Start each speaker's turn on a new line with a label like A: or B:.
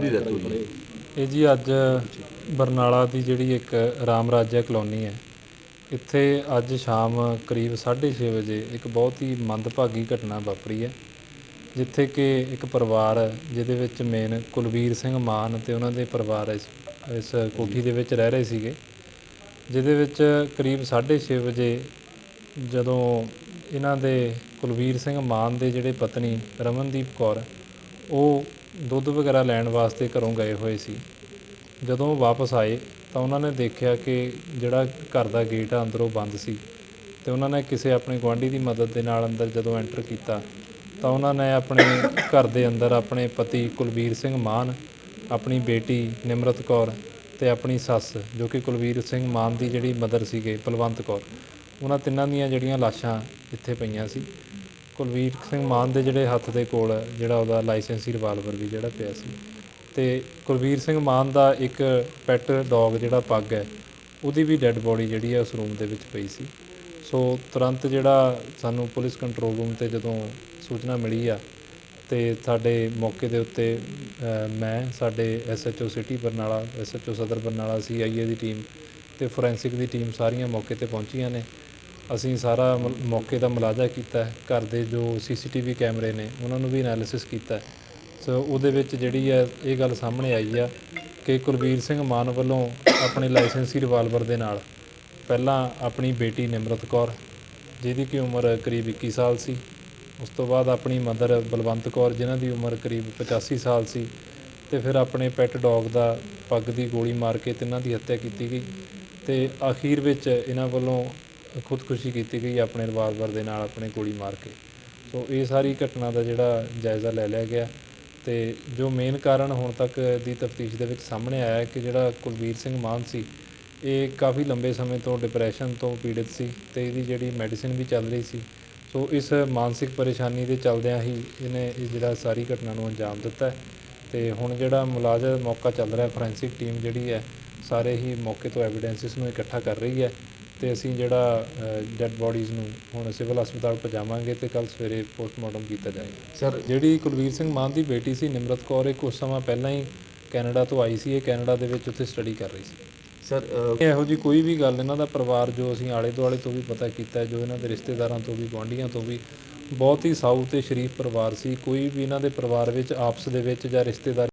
A: ਦੀ death ਹੋਈ? ਹੈ
B: ਇਹ ਜੀ ਅੱਜ ਬਰਨਾਲਾ ਦੀ ਜਿਹੜੀ ਇੱਕ ਰਾਮ ਰਾਜਿਆ ਕਲੋਨੀ ਹੈ। ਇੱਥੇ ਅੱਜ ਸ਼ਾਮ ਕਰੀਬ 6:30 ਵਜੇ ਇੱਕ ਬਹੁਤ ਹੀ ਮੰਦਭਾਗੀ ਘਟਨਾ ਵਾਪਰੀ ਹੈ, ਜਿੱਥੇ ਕਿ ਇੱਕ ਪਰਿਵਾਰ ਜਿਹਦੇ ਵਿੱਚ ਮੇਨ ਕੁਲਵੀਰ ਸਿੰਘ ਮਾਨ ਤੇ ਉਹਨਾਂ ਦੇ ਪਰਿਵਾਰ ਇਸ ਇਸ ਕੋਠੀ ਦੇ ਵਿੱਚ ਰਹਿ ਰਹੇ ਸੀਗੇ, ਜਿਹਦੇ ਵਿੱਚ ਕਰੀਬ 6:30 ਵਜੇ ਜਦੋਂ ਇਹਨਾਂ ਦੇ ਕੁਲਵੀਰ ਸਿੰਘ ਮਾਨ ਦੇ ਜਿਹੜੇ ਪਤਨੀ ਰਮਨਦੀਪ ਕੌਰ ਉਹ ਦੁੱਧ ਵਗੈਰਾ ਲੈਣ ਵਾਸਤੇ ਘਰੋਂ ਗਏ ਹੋਏ ਸੀ। ਜਦੋਂ ਉਹ ਵਾਪਸ ਆਏ, ਤਾਂ ਉਹਨਾਂ ਨੇ ਦੇਖਿਆ ਕਿ ਜਿਹੜਾ ਘਰ ਦਾ ਗੇਟ ਆ ਅੰਦਰੋਂ ਬੰਦ ਸੀ ਅਤੇ ਉਹਨਾਂ ਨੇ ਕਿਸੇ ਆਪਣੇ ਗੁਆਂਢੀ ਦੀ ਮਦਦ ਦੇ ਨਾਲ ਅੰਦਰ ਜਦੋਂ ਐਂਟਰ ਕੀਤਾ, ਤਾਂ ਉਹਨਾਂ ਨੇ ਆਪਣੇ ਘਰ ਦੇ ਅੰਦਰ ਆਪਣੇ ਪਤੀ ਕੁਲਵੀਰ ਸਿੰਘ ਮਾਨ, ਆਪਣੀ ਬੇਟੀ ਨਿਮਰਤ ਕੌਰ ਤੇ ਆਪਣੀ ਸੱਸ, ਜੋ ਕਿ ਕੁਲਵੀਰ ਸਿੰਘ ਮਾਨ ਦੀ ਜਿਹੜੀ ਮਦਰ ਸੀਗੇ, ਬਲਵੰਤ ਕੌਰ, ਉਹਨਾਂ ਤਿੰਨਾਂ ਦੀਆਂ ਜਿਹੜੀਆਂ ਲਾਸ਼ਾਂ ਇੱਥੇ ਪਈਆਂ ਸੀ। ਕੁਲਵੀਰ ਸਿੰਘ ਮਾਨ ਦੇ ਜਿਹੜੇ ਹੱਥ ਦੇ ਕੋਲ ਜਿਹੜਾ ਉਹਦਾ ਲਾਇਸੈਂਸੀ ਰਿਵਾਲਵਰ ਵੀ ਜਿਹੜਾ ਪਿਆ ਸੀ। ਤੇ ਕੁਲਵੀਰ ਸਿੰਘ ਮਾਨ ਦਾ ਇੱਕ ਪੈਟ ਡੌਗ ਜਿਹੜਾ ਪੱਗ ਹੈ, ਉਹਦੀ ਵੀ ਡੈੱਡ ਬੋਡੀ ਜਿਹੜੀ ਹੈ ਉਸ ਰੂਮ ਦੇ ਵਿੱਚ ਪਈ ਸੀ। ਸੋ ਤੁਰੰਤ ਜਿਹੜਾ ਸਾਨੂੰ ਪੁਲਿਸ ਕੰਟਰੋਲ ਰੂਮ ਤੇ ਜਦੋਂ ਸੂਚਨਾ ਮਿਲੀ ਆ, ਤੇ ਸਾਡੇ ਮੌਕੇ ਦੇ ਉੱਤੇ ਮੈਂ, ਸਾਡੇ ਐਸਐਚਓ ਸਿਟੀ ਬਰਨਾਲਾ ਐਸਐਚਓ ਸਦਰ ਬਰਨਾਲਾ ਸੀਆਈਏ ਦੀ ਟੀਮ ਤੇ ਫੋਰੈਂਸਿਕ ਦੀ ਟੀਮ ਸਾਰੀਆਂ ਮੌਕੇ ਤੇ ਪਹੁੰਚੀਆਂ ਨੇ। ਅਸੀਂ ਸਾਰਾ ਮ- ਮੌਕੇ ਦਾ ਮੁਲਾਜ਼ਾ ਕੀਤਾ ਹੈ। ਘਰ ਦੇ ਜੋ ਸੀਸੀਟੀਵੀ ਕੈਮਰੇ ਨੇ, ਉਹਨਾਂ ਨੂੰ ਵੀ ਐਨਾਲਿਸਿਸ ਕੀਤਾ ਸੋ ਉਹਦੇ ਵਿੱਚ ਜਿਹੜੀ ਹੈ, ਇਹ ਗੱਲ ਸਾਹਮਣੇ ਆਈ ਆ ਕਿ ਕੁਲਵੀਰ ਸਿੰਘ ਮਾਨ ਵੱਲੋਂ ਆਪਣੇ ਲਾਇਸੈਂਸੀ ਰਿਵਾਲਵਰ ਦੇ ਨਾਲ ਪਹਿਲਾਂ ਆਪਣੀ ਬੇਟੀ ਨਿਮਰਤ ਕੌਰ, ਜਿਹਦੀ ਕਿ ਉਮਰ ਕਰੀਬ 21 ਸਾਲ ਸੀ, ਉਸ ਤੋਂ ਬਾਅਦ ਆਪਣੀ ਮਦਰ ਬਲਵੰਤ ਕੌਰ, ਜਿਨ੍ਹਾਂ ਦੀ ਉਮਰ ਕਰੀਬ 85 ਸਾਲ ਸੀ, ਤੇ ਫਿਰ ਆਪਣੇ ਪੈਟ ਡੌਗ ਦਾ ਪੱਗ ਦੀ ਗੋਲੀ ਮਾਰ ਕੇ ਤਿੰਨਾਂ ਦੀ ਹੱਤਿਆ ਕੀਤੀ ਗਈ ਤੇ ਅਖੀਰ ਵਿੱਚ ਇਹਨਾਂ ਵੱਲੋਂ ਖੁਦਕੁਸ਼ੀ ਕੀਤੀ ਗਈ ਆਪਣੇ ਰਿਵਾਲਵਰ ਦੇ ਨਾਲ ਆਪਣੇ ਗੋਲੀ ਮਾਰ ਕੇ। ਸੋ ਇਹ ਸਾਰੀ ਘਟਨਾ ਦਾ ਜਿਹੜਾ ਜਾਇਜ਼ਾ ਲੈ ਲਿਆ ਗਿਆ। ਤੇ ਜੋ ਮੇਨ ਕਾਰਨ ਹੁਣ ਤੱਕ ਦੀ ਤਫਤੀਸ਼ ਦੇ ਵਿੱਚ ਸਾਹਮਣੇ ਆਇਆ ਹੈ ਕਿ ਜਿਹੜਾ ਕੁਲਵੀਰ ਸਿੰਘ ਮਾਨ ਸੀ, ਇਹ ਕਾਫੀ ਲੰਬੇ ਸਮੇਂ ਤੋਂ ਡਿਪਰੈਸ਼ਨ ਤੋਂ ਪੀੜਿਤ ਸੀ ਤੇ ਇਹਦੀ ਜਿਹੜੀ ਮੈਡੀਸਿਨ ਵੀ ਚੱਲ ਰਹੀ ਸੀ। ਸੋ ਇਸ ਮਾਨਸਿਕ ਪਰੇਸ਼ਾਨੀ ਦੇ ਚੱਲਦਿਆਂ ਹੀ ਇਹਨੇ ਇਹ ਜਿਹੜਾ ਸਾਰੀ ਘਟਨਾ ਨੂੰ ਅੰਜਾਮ ਦਿੱਤਾ ਹੈ। ਤੇ ਹੁਣ ਜਿਹੜਾ ਮੁਲਾਜ਼ਮ ਮੌਕਾ ਚੱਲ ਰਿਹਾ ਫੋਰੈਂਸਿਕ ਟੀਮ ਜਿਹੜੀ ਹੈ, ਸਾਰੇ ਹੀ ਮੌਕੇ ਤੋਂ ਐਵੀਡੈਂਸਿਸ ਨੂੰ ਇਕੱਠਾ ਕਰ ਰਹੀ ਹੈ। ਤੇ ਅਸੀਂ ਜਿਹੜਾ ਡੈੱਡ ਬੋਡੀਜ਼ ਨੂੰ ਹੁਣ ਸਿਵਲ ਹਸਪਤਾਲ ਪਹੁੰਚਾਵਾਂਗੇ ਤੇ ਕੱਲ ਸਵੇਰੇ ਪੋਸਟਮਾਰਟਮ ਕੀਤਾ ਜਾਏਗਾ।
A: ਸਰ
B: ਜਿਹੜੀ ਕੁਲਵੀਰ ਸਿੰਘ ਮਾਨ ਦੀ ਬੇਟੀ ਸੀ ਨਿਮਰਤ ਕੌਰ ਇਹ ਕੁਝ ਸਮਾਂ ਪਹਿਲਾਂ ਹੀ ਕੈਨੇਡਾ ਤੋਂ ਆਈ ਸੀ ਇਹ ਕੈਨੇਡਾ ਦੇ ਵਿੱਚ ਉੱਥੇ ਸਟੱਡੀ ਕਰ ਰਹੀ ਸੀ।
A: ਸਰ
B: ਇਹੋ ਜੀ ਕੋਈ ਵੀ ਗੱਲ ਇਹਨਾਂ ਦਾ ਪਰਿਵਾਰ ਜੋ ਅਸੀਂ ਆਲੇ ਦੁਆਲੇ ਤੋਂ ਵੀ ਪਤਾ ਕੀਤਾ ਹੈ, ਜੋ ਇਹਨਾਂ ਦੇ ਰਿਸ਼ਤੇਦਾਰਾਂ ਤੋਂ ਵੀ ਗੁਆਂਢੀਆਂ ਤੋਂ ਵੀ ਬਹੁਤ ਹੀ ਸਾਊ ਤੇ ਸ਼ਰੀਫ ਪਰਿਵਾਰ ਸੀ। ਕੋਈ ਵੀ ਇਹਨਾਂ ਦੇ ਪਰਿਵਾਰ ਵਿੱਚ ਆਪਸ ਦੇ ਵਿੱਚ ਜਾਂ ਰਿਸ਼ਤੇਦਾਰ